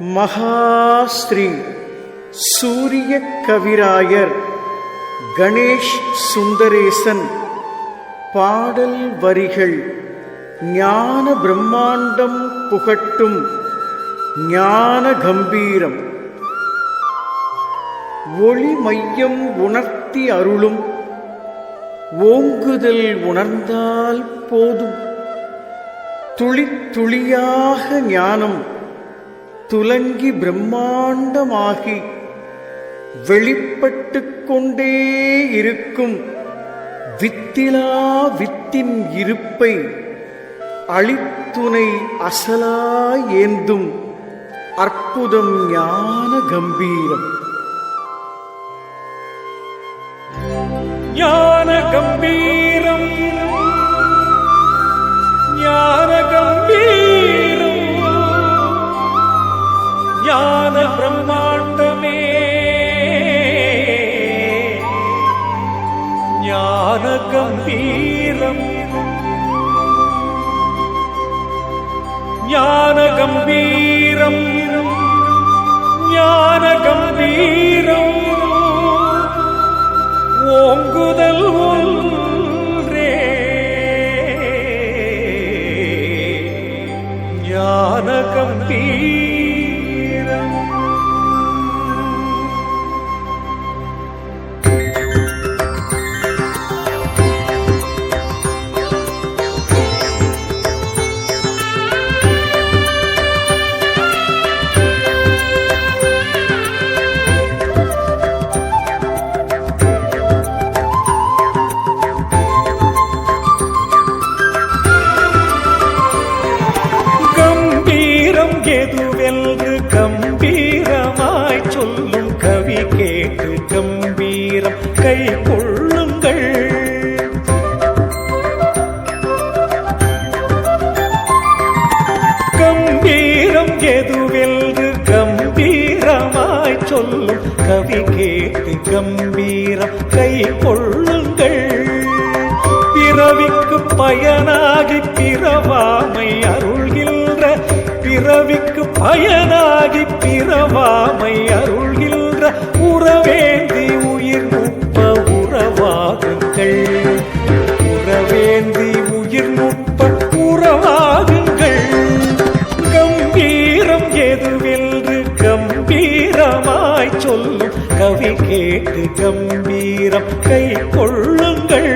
மகாஸ்ரீ சூரிய கவிராயர் கணேஷ் சுந்தரேசன் பாடல் வரிகள் ஞான பிரம்மாண்டம் புகட்டும் ஞான கம்பீரம். ஒளி மையம் உணர்த்தி அருளும் ஓங்குதல் உணர்ந்தால் போதும். துளி துளியாக ஞானம் துலங்கி பிரம்மாண்டமாகி வெளிப்பட்டு கொண்டே இருக்கும் வித்திலா வித்தின் இருப்பை அழித்துணை அசலா ஏந்தும் அற்புதம் ஞான கம்பீரம். ஞான கம்பீரம். ஞான கம்பீரம் கம்பீரம். ஞான கம்பீரம். ஞான கம்பீரம். ஓங்குதல் ஒன்றே. ஞான கம்பீரம். கம்பீரம் எதுவென்று கம்பீரமாய் சொல்லும் கவி கேட்டு கம்பீரம் கை கொள்ளுங்கள். பிறவிக்கு பயனாகி பிறவாமை அருள்கின்ற பிறவிக்கு பயனாகி பிறவாமை அருள்கின்ற உறவேந்தி உயிர் உப்ப உறவாகுங்கள். கவி கேட்டு கம்பீரம் கை கொள்ளுங்கள்.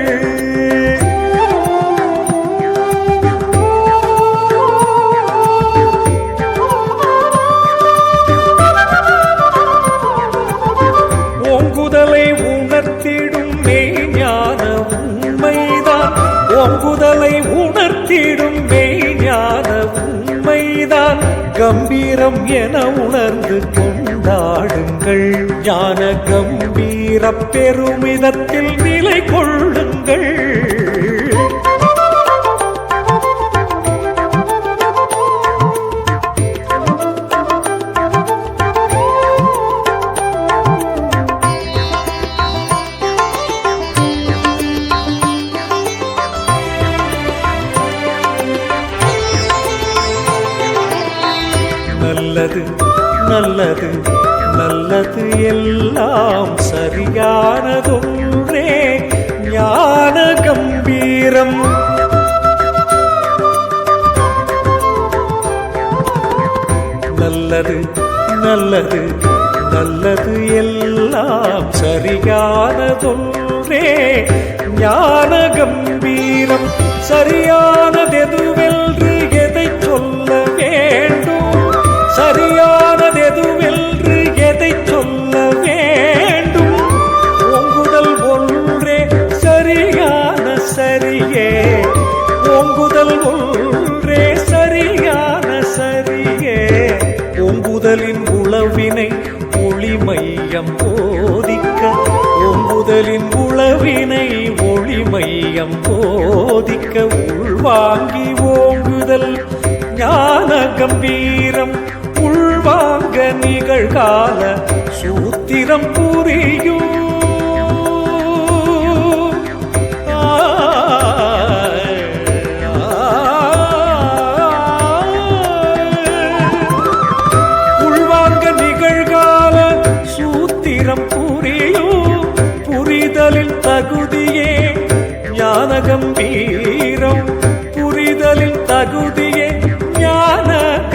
ஓங்குதலை உணர்த்திடும் மெய் ஞான உண்மைதான். ஓங்குதலை உணர்த்திடும் மெய் ஞான உண்மைதான். கம்பீரம் என உணர்ந்து கொண்டு கொண்டாடுங்கள் ஞான கம்பீர பெருமிதத்தில் நிலை கொள்ளுங்கள். நல்லது நல்லது நல்லது எல்லாம் சரியானதொன்றே. ஞான கம்பீரம் நல்லது நல்லது நல்லது எல்லாம் சரியானதொன்றே. ஞான கம்பீரம் சரியானதெதுவென்று ஒன்றே சரியான சரியே. ஓங்குதலின் உளவினை ஒளிமையம் போதிக்க. ஓங்குதலின் உளவினை ஒளிமையம் போதிக்க. உள்வாங்கி ஓங்குதல் ஞான கம்பீரம். உள்வாங்க நிகழ்கால சூத்திரம் புரியும்.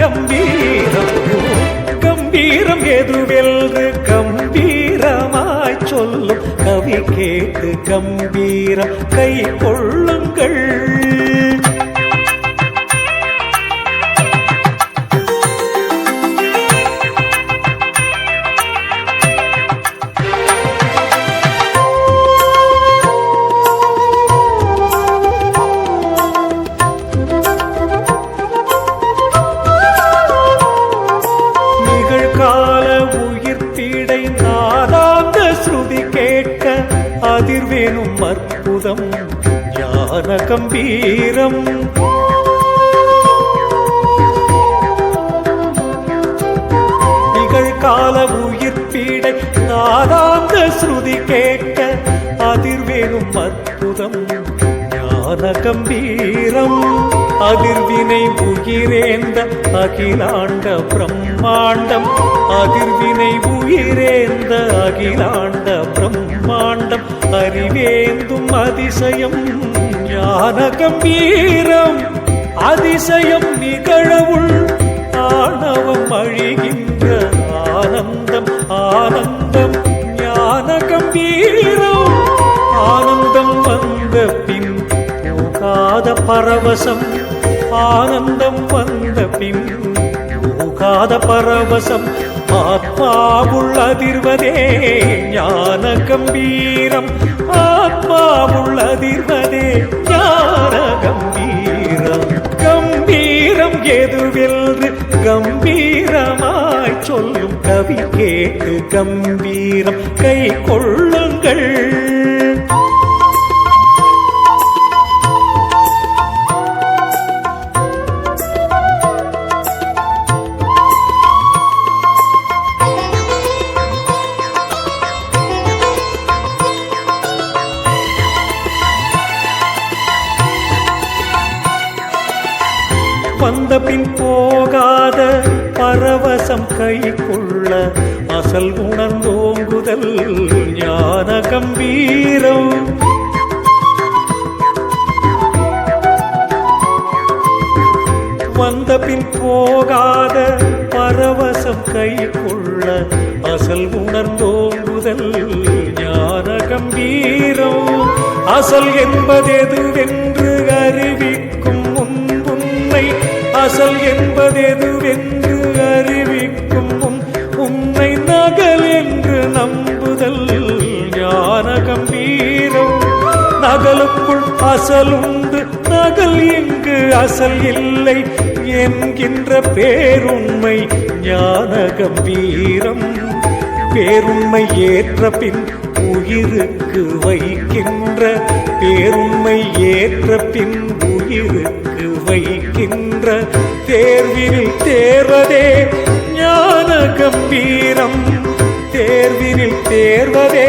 கம்பீரம் கம்பீரம் எதுவென்று கம்பீரமாய் சொல்லும் கவி கேட்டு கம்பீரம். கை கொள்ளுங்கள். கம்பீரம் நிகழ்கால உயிர்ப்பீடை நாதாந்த ஸ்ருதி கேட்க அதிர்வேனும் அற்புதம் ஞான கம்பீரம். அதிர்வினை உயிரேந்த அகிலாண்ட பிரம்மாண்டம் அதிர்வினை உயிரேந்த அகிலாண்ட பிரம்மாண்டம். அறிவேந்தும் அதிசயம் ஞான கம்பீரம் அதிசயம் நிகழவுள் ஆணவம் அழிகின்ற ஆனந்தம் ஆனந்தம் ஞான கம்பீரம் ஆனந்தம் வந்த பின் போகாத பரவசம் ஆனந்தம் வந்த பின் போகாத பரவசம். ஆத்மாவுள் அதிர்வதே ஞான கம்பீரம் ஆத்மாவுள் அதிர்வதே ஞான கம்பீரம் கம்பீரம் எதுவென்று கம்பீரமாய் சொல்லும் கவி கேட்டு கம்பீரம். கை கொள்ளுங்கள். வந்த பின் போகாத பரவசம் கைக்குள்ள அசல் உணர்ந்தோங்குதல் ஞான கம்பீரம். வந்த பின் போகாத பரவசம் கைக்குள்ள அசல் உணர்ந்தோங்குதல் ஞான கம்பீரம். அசல் என்பதெதுவென்று அறிவிக்கும் முன் அசல் என்பதெதுவென்று அறிவிக்கும் உன்னை நகல் என்று நம்புதல் ஞான கம்பீரம் நகலுக்குள் அசல் உண்டு நகல் இங்கு அசல் இல்லை என்கின்ற பேருண்மை ஞான கம்பீரம் பேருண்மை ஏற்ற பின் உயிருக்கு வைக்கின்ற பேருண்மை ஏற்ற பின் உயிருக்கு வைக்கின்ற தேர்வினில் தேர்வதே ஞான கம்பீரம். தேர்வினில் தேர்வதே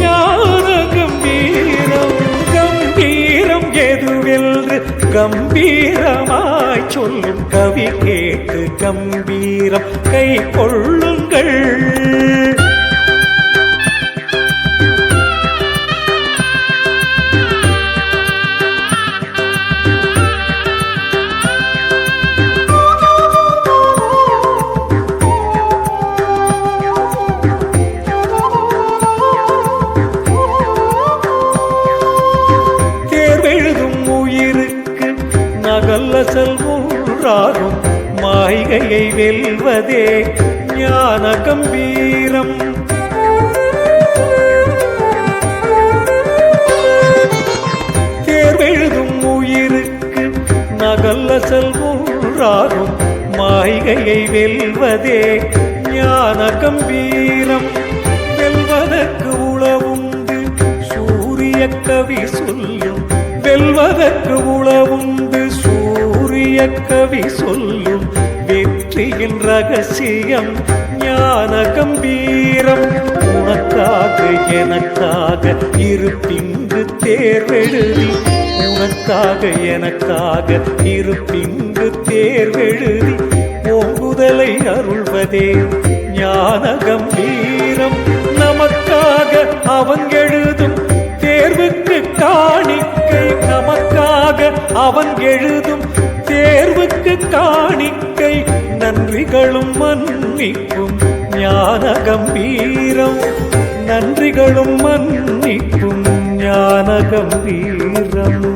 ஞான கம்பீரம். கம்பீரம் எதுவென்று கம்பீரமாய் சொல்லும் கவி கேட்டு கம்பீரம். கை கொள்ளுங்கள். கவி சொல்லும் வெற்றியின் ரகசியம் ஞான கம்பீரம். உனக்காக எனக்காக இருப்பிங்கு தேர்வெழுதி. உனக்காக எனக்காக இருப்பிங்கு தேர்வெழுதி. ஓங்குதலை அருள்வதே ஞான கம்பீரம். நமக்காக அவன் எழுதும் தேர்வுக்கு காணிக்கை நமக்காக அவன் எழுதும் தேர்வுக்கு காணிக்கை நன்றிகளும் மன்னிக்கும் ஞான கம்பீரம். நன்றிகளும் மன்னிக்கும் ஞான கம்பீரம்.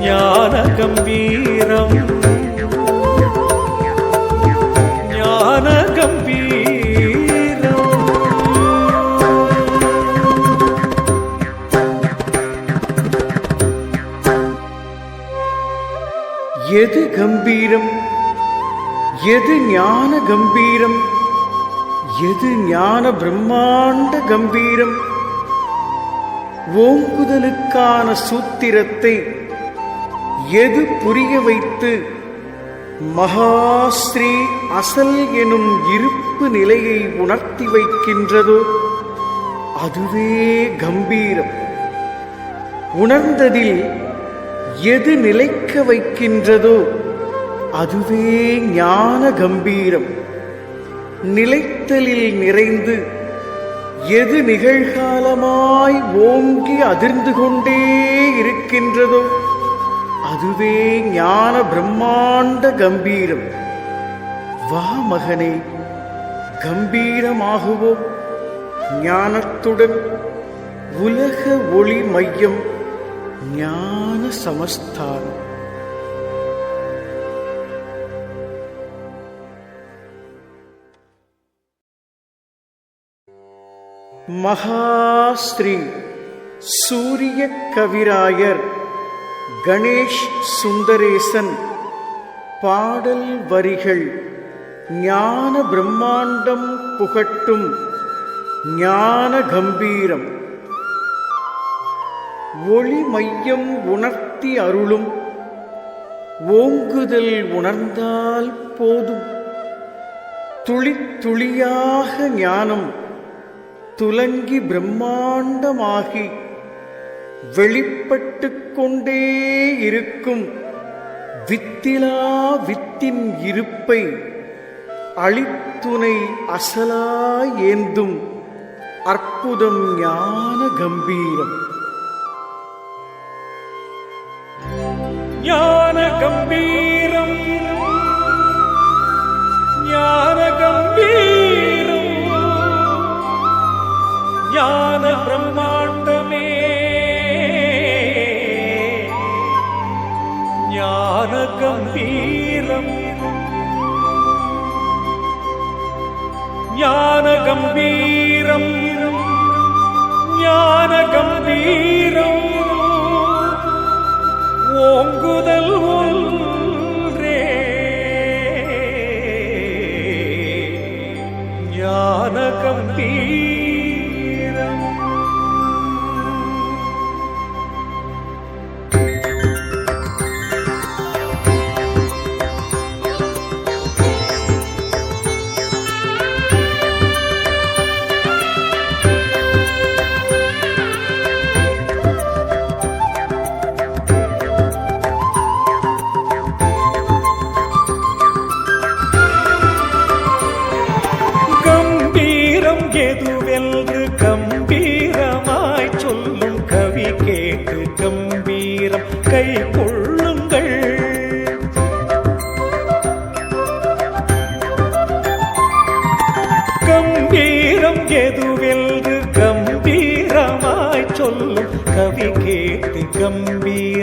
ஞான கம்பீரம். எது ஞான கம்பீரம்? எது ஞான பிரம்மாண்ட கம்பீரம்? ஓங்குதலுக்கான சூத்திரத்தை எது புரிய வைத்து மகாஸ்ரீ அசல் எனும் இருப்பு நிலையை உணர்த்தி வைக்கின்றதோ அதுவே கம்பீரம். உணர்ந்ததில் எது நிலைக்க வைக்கின்றதோ அதுவே ஞான கம்பீரம். நிலைத்தலில் நிறைந்து எது நிகழ்காலமாய் ஓங்கி அதிர்ந்து கொண்டே இருக்கின்றதோ அதுவே ஞான பிரம்மாண்ட கம்பீரம். வா மகனே கம்பீரமாகுவோம் ஞானத்துடன் உலக ஒளி மையம் ஞான சமஸ்தானம். மகாஸ்ரீ சூரிய கவிராயர் கணேஷ் சுந்தரேசன் பாடல் வரிகள் ஞான பிரம்மாண்டம் புகட்டும் ஞான கம்பீரம். ஒளி மையம் உணர்த்தி அருளும் ஓங்குதல் உணர்ந்தால் போதும். துளி துளியாக ஞானம் துலங்கி பிரம்மாண்டமாகி வெளிப்பட்டு கொண்டே இருக்கும் வித்திலா வித்தின் இருப்பை அழித்துணை அசலா ஏந்தும் அற்புதம் ஞான கம்பீரம். ஞான கம்பீரம். ஞானகம்பீரம் ஞானகம்பீரம். ஓங்குதல் ஒன்று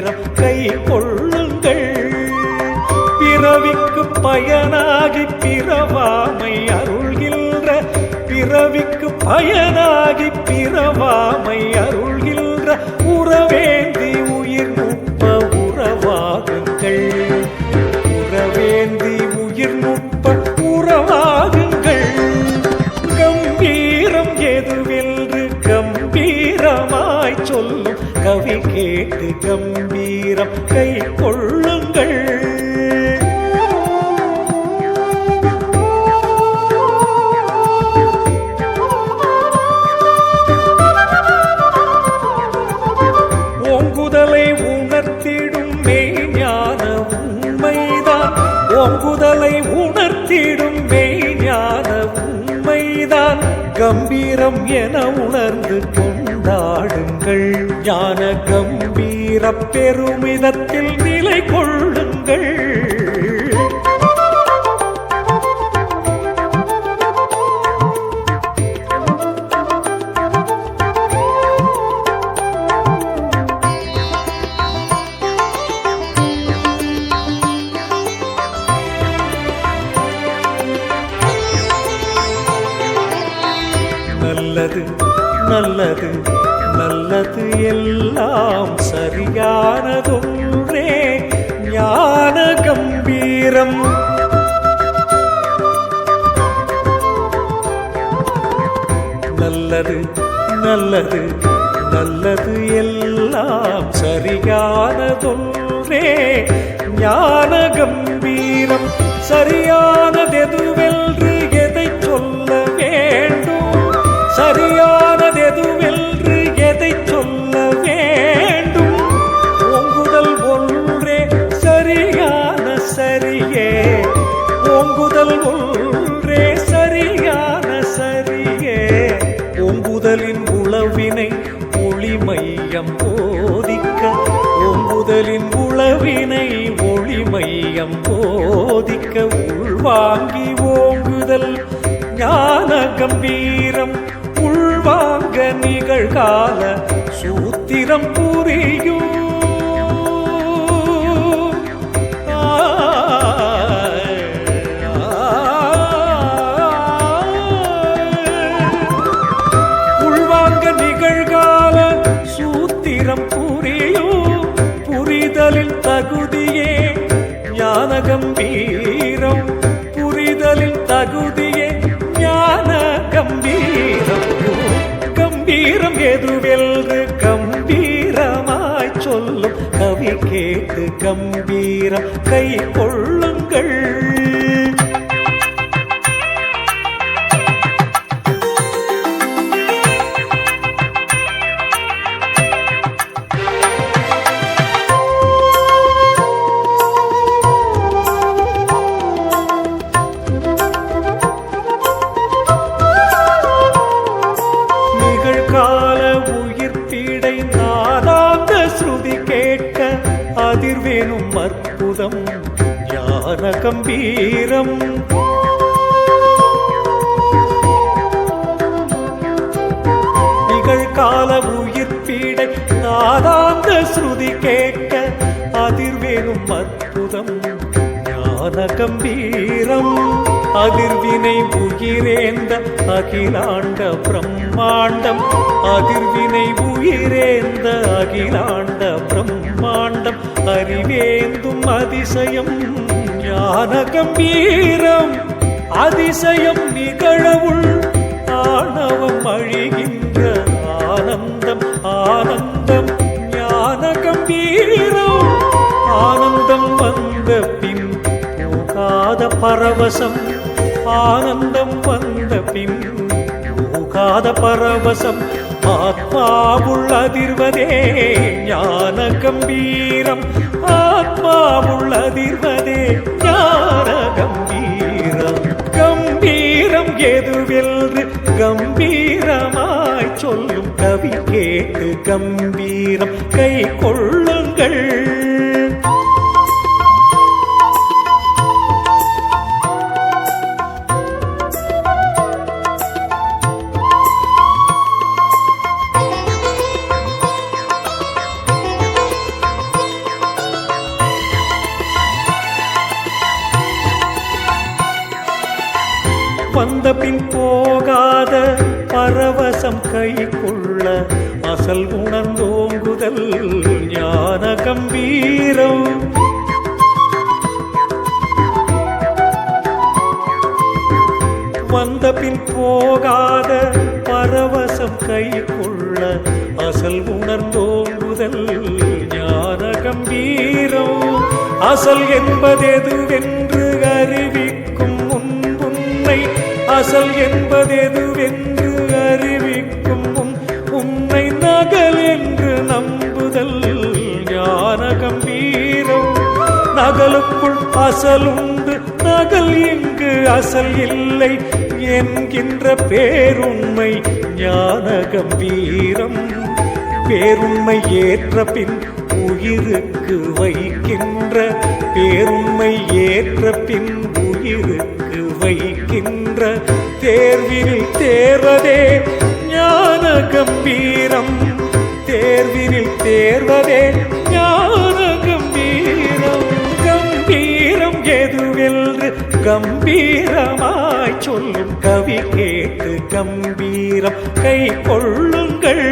கம்பீரம் கை கொள்ளுங்கள். பிறவிக்கு பயனாகி பிறவாமை அருள்கின்ற பிறவிக்கு பயனாகி பிறவாமை அருள்கின்ற உறவேந்தி உயிர் நுட்ப உறவாகுங்கள். உறவேந்தி உயிர் நுட்ப உறவாகுங்கள். கம்பீரம் எதுவென்று கம்பீரமாய் சொல்லும் கவி கேட்டு கம்பீரம் கை கொள்ளுங்கள். ஓங்குதலை உணர்த்திடும் மெய்ஞான உண்மைதான். ஓங்குதலை உணர்த்திடும் மெய்ஞான உண்மைதான். கம்பீரம் என உணர்ந்து கொண்டாடுங்கள். ஞான கம்பீர பெருமிதத்தில் நிலை கொள்ளுங்கள். ஆனதொன்றே ஞான கம்பீரம். நல்லது நல்லது நல்லது எல்லாம் சரியானதொன்றே ஞான கம்பீரம். சரியானதெதுவென்று இதயம் போதிக்க உள்வாங்கி ஓங்குதல் ஞான கம்பீரம் உள்வாங்க நிகழ்கால சூத்திரம் புரியும் கம்பீரம் புரிதலின் தகுதியே ஞான கம்பீரம். கம்பீரம் எதுவெல்று கம்பீரமாய் சொல்லும். கவி கேட்டு கம்பீரம். கை கொள்ளுங்கள். நாதாந்த கேட்க அதிர்வேனும் அற்புதம். ஞான கம்பீரம் அதிர்வினை உயிரேந்த அகிலாண்ட பிரம்மாண்டம். அதிர்வினை உயிரேந்த அகிலாண்ட பிரம்மாண்டம். அறிவேந்தும் அதிசயம் ஞான கம்பீரம் அதிசயம் நிகழவுள் ஆணவம் அழிகின்ற ஆனந்தம் ஆனந்தம். தீரும் ஆனந்தம் வந்த பின் போகாத பரவசம். ஆனந்தம் வந்த பின் போகாத பரவசம். ஆத்மாவுள் அதிர்வதே ஞான கம்பீரம். ஆத்மாவுள் அதிர்வதே ஞான கம்பீரம். நேரம் எதுவென்று கம்பீரமாய் சொல்லும் கவி கேட்டு கம்பீரம் கை கொள்ளுங்கள். ஞான கம்பீரம். வந்த பின் போகாத பரவசம் கை கொள்ள அசல் உணர்ந்தோங்குதல் ஞான கம்பீரம். அசல் என்பதெது என்று அறிவிக்கும் முன் அசல் என்பதெதுவென்று நகலுக்குள் அசலுண்டு நகல் இங்கு அசல் இல்லை என்கின்ற பேருண்மை ஞான கம்பீரம் பேருண்மை ஏற்ற பின் உயிருக்கு வைக்கின்ற பேருண்மை ஏற்ற பின் உயிருக்கு வைக்கின்ற. தேர்வினில் தேர்வதே ஞான கம்பீரம் தேர்வினில் தேர்வதே ஞான கம்பீரமாய் சொல்லும் கவி கேட்டு கம்பீரம் கை கொள்ளுங்கள்.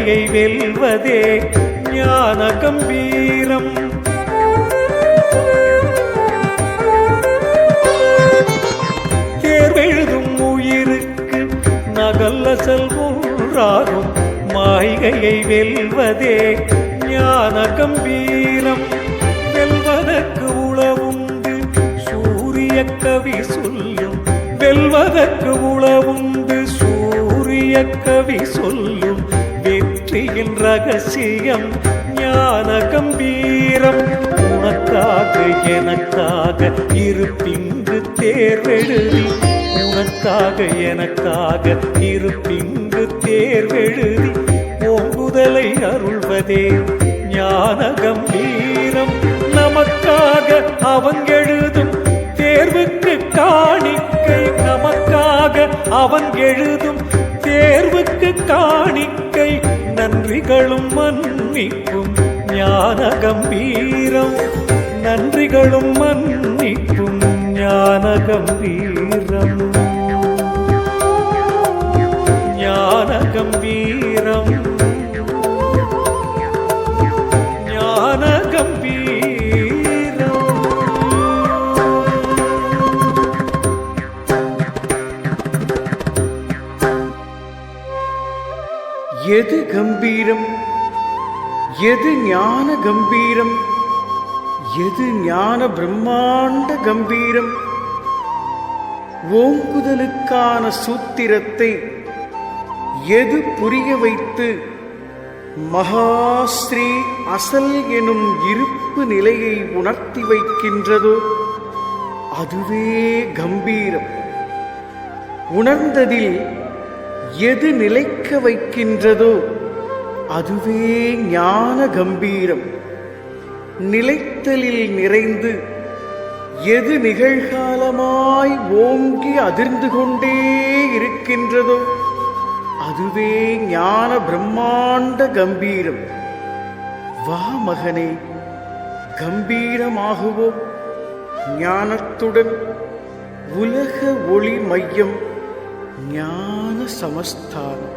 மாய்கையை வெல்வதே ஞான கம்பீரம். தேர்வெழுதும் உயிருக்கு நகல்ல செல்வோராகும். மாய்கையை வெல்வதே ஞான கம்பீரம். வெல்வதற்கு உளவுண்டு சூரிய கவி சொல்லும். வெல்வதற்கு உளவுண்டு சூரிய கவி சொல்லும். வெற்றியின் ரகசியம் ஞான கம்பீரம் உனக்காக எனக்காக இருப்பிங்கு தேர்வெழுதி. உனக்காக எனக்காக இருப்பிங்கு தேர்வெழுதி. ஓங்குதலை அருள்வதே ஞான கம்பீரம் நமக்காக அவன் எழுதும் தேர்வுக்கு காணிக்கை. நமக்காக அவன் எழுதும் தேர்வுக்கு காணிக்கை. நன்றிகளும் மன்னிக்கும் ஞான கம்பீரம் நன்றிகளும் மன்னிக்கும் ஞான கம்பீரம் ஞான கம்பீரம் ஞான கம்பீரம் எது ஞான கம்பீரம்? எது ஞான பிரம்மாண்ட கம்பீரம்? ஓங்குதலுக்கான சூத்திரத்தை எது புரிய வைத்து மகாஸ்ரீ அசல் எனும் இருப்பு நிலையை உணர்த்தி வைக்கின்றதோ அதுவே கம்பீரம். உணர்ந்ததில் எது நிலைக்க வைக்கின்றதோ அதுவே ஞான கம்பீரம். நிலைத்தலில் நிறைந்து எது நிகழ்காலமாய் ஓங்கி அதிர்ந்து கொண்டே இருக்கின்றதோ அதுவே ஞான பிரம்மாண்ட கம்பீரம். வா மகனே கம்பீரமாகுவோம் ஞானத்துடன் உலக ஒளி மையம் ஞான சமஸ்தானம்.